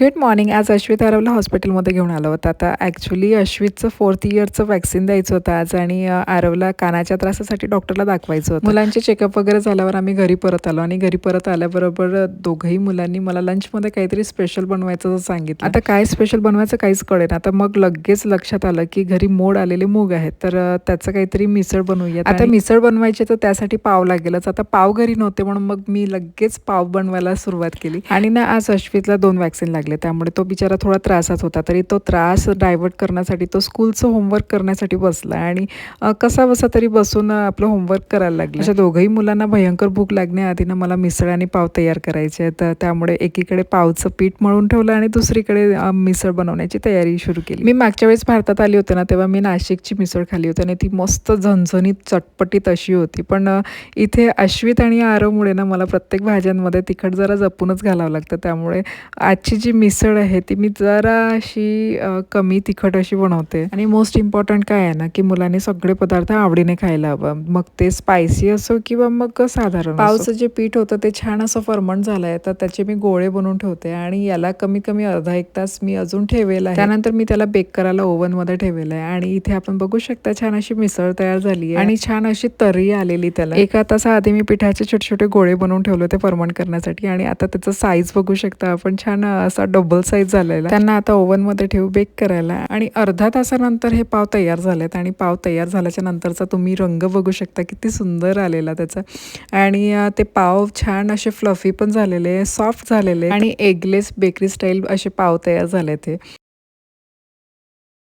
Good morning आज अश्वित आरवला हॉस्पिटलमध्ये घेऊन आलो होतं. आता ॲक्च्युली अश्वितचं फोर्थ इयरचं वॅक्सिन द्यायचं होतं आज आणि आरवला कानाच्या त्रासासाठी डॉक्टरला दाखवायचं होतं. मुलांचे चेकअप वगैरे झाल्यावर आम्ही घरी परत आलो आणि घरी परत आल्याबरोबर दोघंही मुलांनी मला लंचमध्ये काहीतरी स्पेशल बनवायचं असं सांगितलं. आता काय स्पेशल बनवायचं काहीच कळेन. आता मग लगेच लक्षात आलं की घरी मोड आलेले मूग आहेत. तर त्याचं काहीतरी मिसळ बनवूया आता मिसळ बनवायची तर त्यासाठी पाव लागेलच. आता पाव घरी नव्हते म्हणून मग मी लगेच पाव बनवायला सुरुवात केली. आणि ना आज अश्वितला दोन वॅक्सिन लागले. लागले. त्यामुळे तो बिचारा थोडा त्रासात होता. तरी तो त्रास डायव्हर्ट करण्यासाठी तो स्कूलचं होमवर्क करण्यासाठी बसला आणि कसा बसा तरी बसून आपलं होमवर्क करायला लागलं. अशा दोघंही मुलांना भयंकर भूक लागण्याआधी ना मला मिसळ आणि पाव तयार करायचे आहेत. तर त्यामुळे एकीकडे पावचं पीठ मळून ठेवलं आणि दुसरीकडे मिसळ बनवण्याची तयारी सुरू केली. मी मागच्या वेळेस भारतात आली होते ना तेव्हा मी नाशिकची मिसळ खाली होती आणि ती मस्त झणझणीत चटपटीत अशी होती. पण इथे अश्वित आणि आरवमुळे ना मला प्रत्येक भाज्यांमध्ये तिखट जरा जपूनच घालावं लागतं. त्यामुळे आजची जी मिसळ आहे ती मी जरा अशी कमी तिखट अशी बनवते. आणि मोस्ट इम्पॉर्टंट काय आहे ना की मुलांनी सगळे पदार्थ आवडीने खायला हवं. मग ते स्पायसी असो किंवा मग साधारण पावचं जे पीठ होतं ते छान असं फर्मंट झालं आहे तर त्याचे मी गोळे बनवून ठेवते आणि याला कमी कमी अर्धा एक तास मी अजून ठेवेल आहे. त्यानंतर मी त्याला बेक करायला ओव्हनमध्ये ठेवलेलं आहे. आणि इथे आपण बघू शकता छान अशी मिसळ तयार झाली आहे. आणि छान अशी तरी आलेली त्याला. एका तासाआधी मी पिठाचे छोटे छोटे गोळे बनवून ठेवले होते फर्मंट करण्यासाठी. आणि आता त्याचं साईज बघू शकता आपण. छान असा डबल साईज झालेला. त्यांना आता ओव्हनमध्ये ठेवू बेक करायला. आणि अर्धा तासानंतर हे पाव तयार झालेत. आणि पाव तयार झाल्याच्या नंतरचा तुम्ही रंग बघू शकता किती सुंदर आलेला त्याचा. आणि ते पाव छान असे फ्लफी पण झालेले सॉफ्ट झालेले. आणि एगलेस बेकरी स्टाईल असे पाव तयार झाले ते